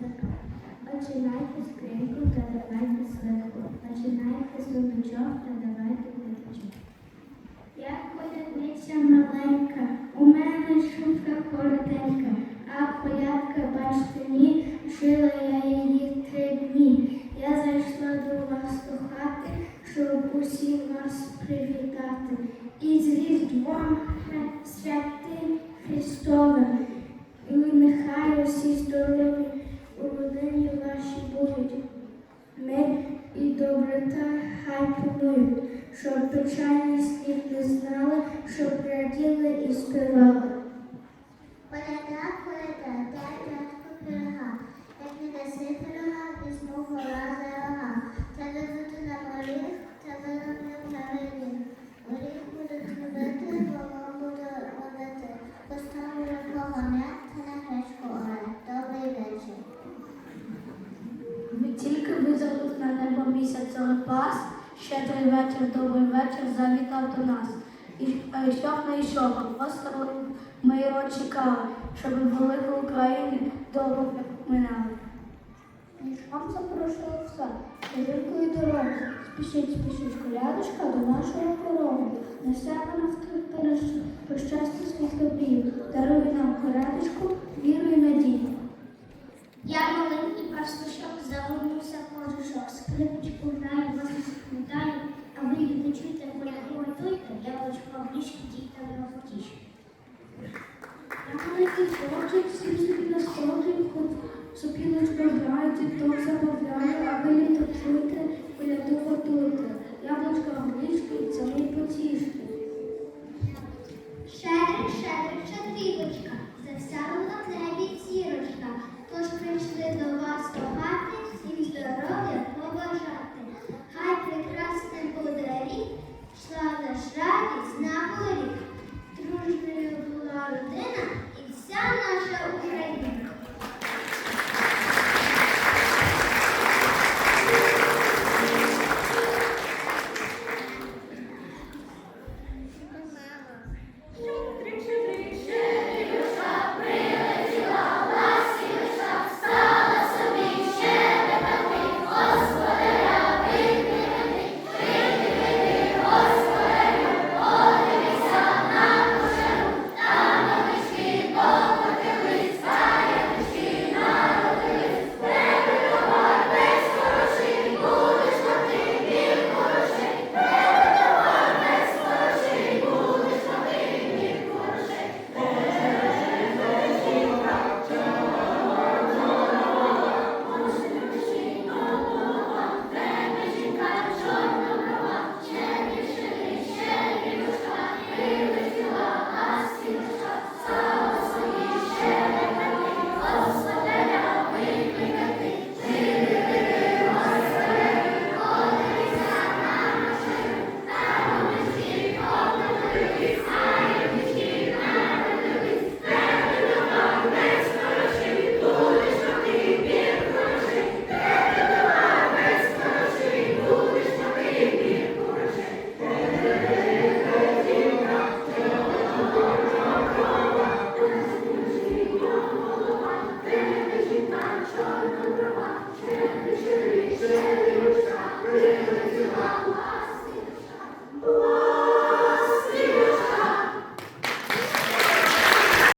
така. Починайте скриньку та давайте свитку. Починайте сундучок та давайте квиточок. Я колядниця маленька, у мене шубка коротенька, а колядка, бачите, ні, шила я її три дні. Я зайшла до вас до хати, щоб усім вас привітати. І з Різдвом Хре- святим Христовим. І нехай усі здорові у родині ваші будуть. Мир і доброта хай панують, щоб печальний їх не знали, щоб раділи і співали. Пас, щедрий вечір, добрий вечір завітав до нас. І йшов не йшов, осторонь ми його чекали, щоб велика Україні довго минали. Вам запрошую в сад, великої дороги. Спішіть, спішіть, колядочка до нашого порогу. Несе вона в перещ- про щастя світло бію. Дарує нам колядочку, віру скрипочку граю, вас не а ви її не чуєте, бо як готуєте, я вас публічні діти на потіше. Я маленький хлопчик, всі собі на столику, сопілочка граєте, то забавляє, а ви не чуєте, бо я не готуєте. Яблочко англійською, це мій потішки. Шерик, шерик, шатрівочка, завсяла в небі зірочка, тож прийшли до вас.